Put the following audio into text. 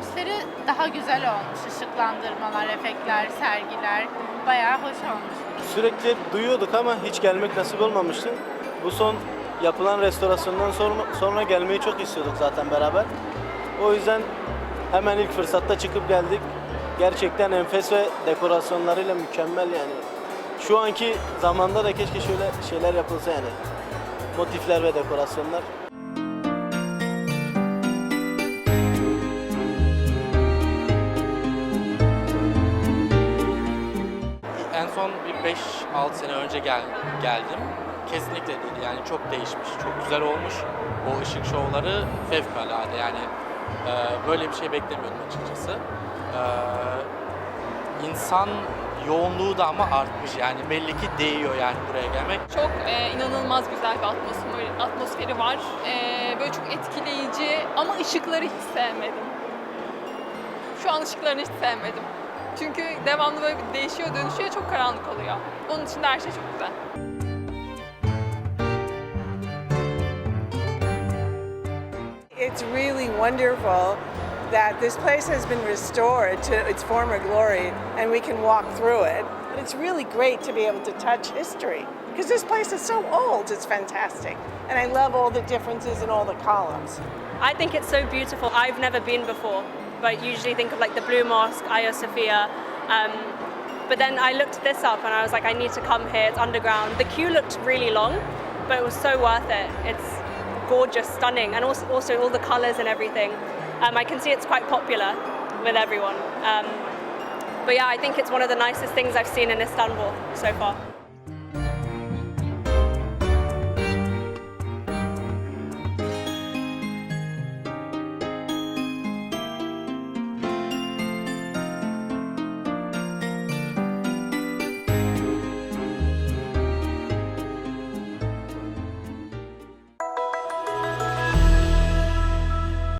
atmosferi daha güzel olmuş. Işıklandırmalar, efektler, sergiler bayağı hoş olmuş. Sürekli duyuyorduk ama hiç gelmek nasip olmamıştı. Bu son yapılan restorasyondan sonra, sonra gelmeyi çok istiyorduk zaten beraber. O yüzden hemen ilk fırsatta çıkıp geldik. Gerçekten enfes ve dekorasyonlarıyla mükemmel yani. Şu anki zamanda da keşke şöyle şeyler yapılsa yani. Motifler ve dekorasyonlar. Son bir 5-6 sene önce gel, geldim. Kesinlikle değil yani çok değişmiş, çok güzel olmuş. O ışık şovları fevkalade yani e, böyle bir şey beklemiyordum açıkçası. E, insan yoğunluğu da ama artmış yani belli ki değiyor yani buraya gelmek. Çok e, inanılmaz güzel bir atmosferi, atmosferi var. E, böyle çok etkileyici ama ışıkları hiç sevmedim. Şu an ışıklarını hiç sevmedim. Çünkü devamlı böyle bir değişiyor, dönüşüyor, çok karanlık oluyor. Onun için de her şey çok güzel. It's really wonderful that this place has been restored to its former glory and we can walk through it. But it's really great to be able to touch history because this place is so old, it's fantastic. And I love all the differences in all the columns. I think it's so beautiful. I've never been before, but usually think of like the Blue Mosque, Hagia Sophia. Um, but then I looked this up and I was like, I need to come here. It's underground. The queue looked really long, but it was so worth it. It's gorgeous, stunning, and also, also all the colours and everything. Um, I can see it's quite popular with everyone. Um, but yeah, I think it's one of the nicest things I've seen in Istanbul so far.